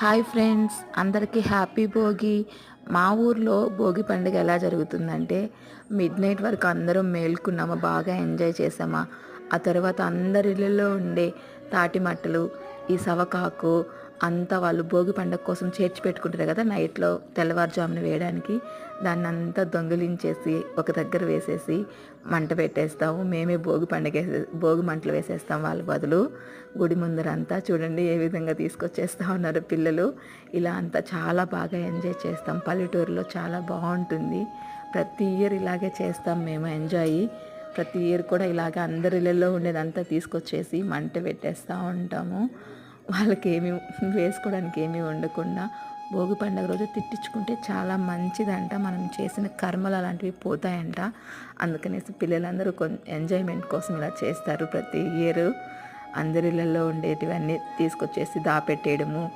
Hi friends అందరికీ happy Bhogi. మా ఊర్లో భోగి పండుగ ఎలా జరుగుతుందంటే మిడ్ నైట్ వరకు అందరం మేల్కున్నామా బాగా ఎంజాయ్ చేసామా ఆ తర్వాత అందరి ఇళ్ళల్లో ఉండే తాటి మట్టలు ఈ సవకాకు అంతా వాళ్ళు భోగి పండగ కోసం చేర్చి పెట్టుకుంటారు కదా నైట్లో తెల్లవారుజామున వేయడానికి. దాన్ని అంతా దొంగిలించేసి ఒక దగ్గర వేసేసి మంట పెట్టేస్తాము. మేమే భోగి పండుగ భోగి మంటలు వేసేస్తాం వాళ్ళ బదులు. గుడి ముందరంతా చూడండి ఏ విధంగా తీసుకొచ్చేస్తా ఉన్నారు పిల్లలు. ఇలా అంతా చాలా బాగా ఎంజాయ్ చేస్తాం. పల్లెటూరులో చాలా బాగుంటుంది. ప్రతి ఇయర్ ఇలాగే చేస్తాం మేము ఎంజాయ్. ప్రతి ఇయర్ కూడా ఇలాగే అందరి ఇళ్ళల్లో ఉండేదంతా తీసుకొచ్చేసి మంట పెట్టేస్తూ ఉంటాము. వాళ్ళకి ఏమి వేసుకోవడానికి ఏమీ ఉండకుండా భోగి పండుగ రోజు తిట్టించుకుంటే చాలా మంచిదంట. మనం చేసిన కర్మలు అలాంటివి పోతాయంట. అందుకనేసి పిల్లలందరూ కొంచెం ఎంజాయ్మెంట్ కోసం ఇలా చేస్తారు ప్రతి ఇయర్. అందరిళ్ళల్లో ఉండేటివన్నీ తీసుకొచ్చేసి దాపెట్టేయడము